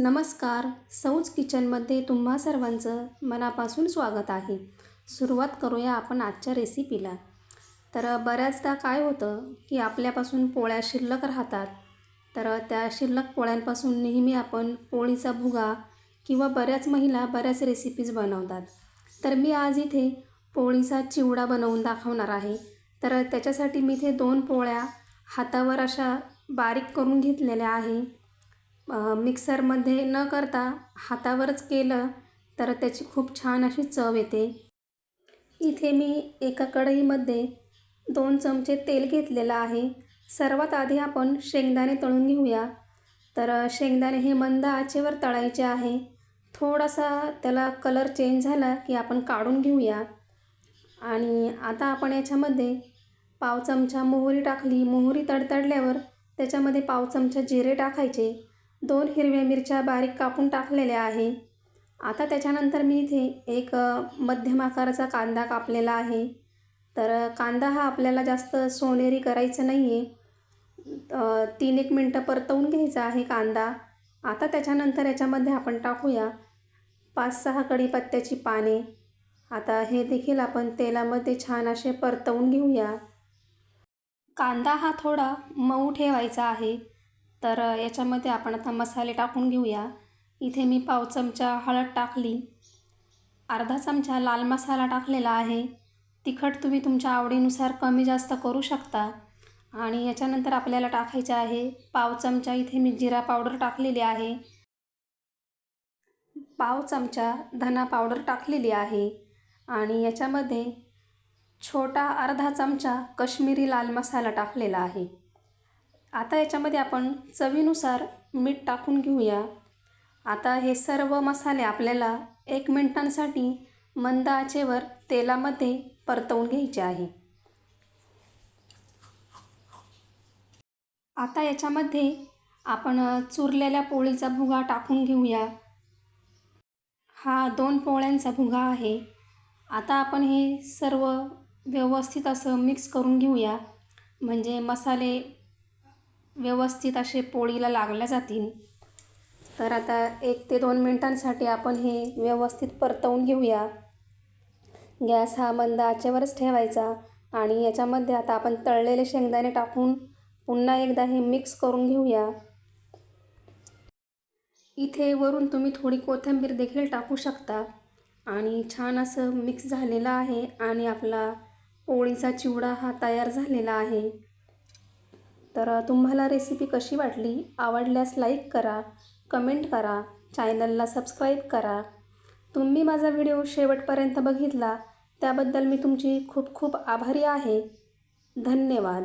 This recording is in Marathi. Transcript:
नमस्कार. सौज किचनमध्ये तुम्हा सर्वांचं मनापासून स्वागत आहे. सुरुवात करूया आपण आजच्या रेसिपीला. तर बऱ्याचदा काय होतं की आपल्यापासून पोळ्या शिल्लक राहतात. तर त्या शिल्लक पोळ्यांपासून नेहमी आपण पोळीचा भुगा किंवा बऱ्याच महिला बऱ्याच रेसिपीज बनवतात. तर मी आज इथे पोळीचा चिवडा बनवून दाखवणार आहे. तर त्याच्यासाठी मी इथे दोन पोळ्या हातावर अशा बारीक करून घेतलेल्या आहे. मिक्सरमध्ये न करता हातावरच केलं तर त्याची खूप छान अशी चव येते. इथे मी एका कढईमध्ये दोन चमचे तेल घेतलेलं आहे. सर्वात आधी आपण शेंगदाणे तळून घेऊया. तर शेंगदाणे हे मंद आचेवर तळायचे आहे. थोडासा त्याला कलर चेंज झाला की आपण काढून घेऊया. आणि आता आपण याच्यामध्ये पाव चमचा मोहरी टाकली. मोहरी तडतडल्यावर त्याच्यामध्ये पाव चमचा जिरे टाकायचे. दोन हिरव्या मिरच्या बारीक कापून टाकलेल्या आहे. आता त्याच्यानंतर मी इथे एक मध्यम आकाराचा कांदा कापलेला आहे. तर कांदा हा आपल्याला जास्त सोनेरी करायचं नाही आहे तीन एक मिनटं परतवून घ्यायचा आहे कांदा. आता त्याच्यानंतर याच्यामध्ये आपण टाकूया पाच सहा कढीपत्त्याची पाने. आता हे देखील आपण तेलामध्ये छान असे परतवून घेऊया. कांदा हा थोडा मऊ ठेवायचा आहे. तर याच्यामध्ये आपण आता मसाले टाकून घेऊया. इथे मी पाव चमचा हळद टाकली. अर्धा चमचा लाल मसाला टाकलेला आहे. तिखट तुम्ही तुमच्या आवडीनुसार कमी जास्त करू शकता. आणि याच्यानंतर आपल्याला टाकायचं आहे पाव चमचा. इथे मी जिरा पावडर टाकलेली आहे. पाव चमचा धना पावडर टाकलेली आहे. आणि याच्यामध्ये छोटा अर्धा चमचा कश्मीरी लाल मसाला टाकलेला आहे. आता याच्यामध्ये आपण चवीनुसार मीठ टाकून घेऊया. आता हे सर्व मसाले आपल्याला एक मिनटांसाठी मंद आचेवर तेलामध्ये परतवून घ्यायचे आहे. आता याच्यामध्ये आपण चुरलेल्या पोळीचा भुगा टाकून घेऊया. हा दोन पोळ्यांचा भुगा आहे. आता आपण हे सर्व व्यवस्थित असं मिक्स करून घेऊया. म्हणजे मसाले व्यवस्थित असे पोळीला लागल्या जातील. तर आता एक ते दोन मिनटांसाठी आपण हे व्यवस्थित परतवून घेऊया. गॅस हा मंद आचेवरच ठेवायचा आणि याच्यामध्ये आता आपण तळलेले शेंगदाणे टाकून पुन्हा एकदा हे मिक्स करून घेऊया. इथे वरून तुम्ही थोडी कोथिंबीर देखील टाकू शकता आणि छान असं मिक्स झालेलं आहे आणि आपला पोळीचा चिवडा हा तयार झालेला आहे. तर तुम्हाला रेसिपी कशी वाटली आवडल्यास लाईक करा कमेंट करा चॅनलला सबस्क्राईब करा. तुम्ही माझा व्हिडिओ शेवटपर्यंत बघितला त्याबद्दल मी तुमची खूप खूप आभारी आहे. धन्यवाद.